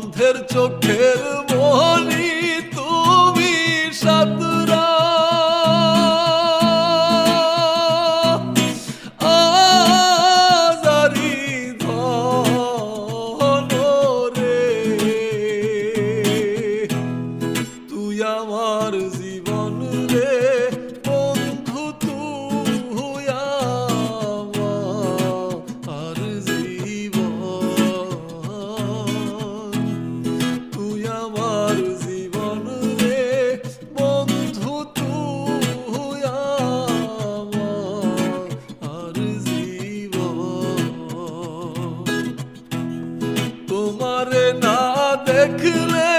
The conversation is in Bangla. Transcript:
অন্ধের চোখের মনি তুমি সাতরা। আমার জীবন yarına dekle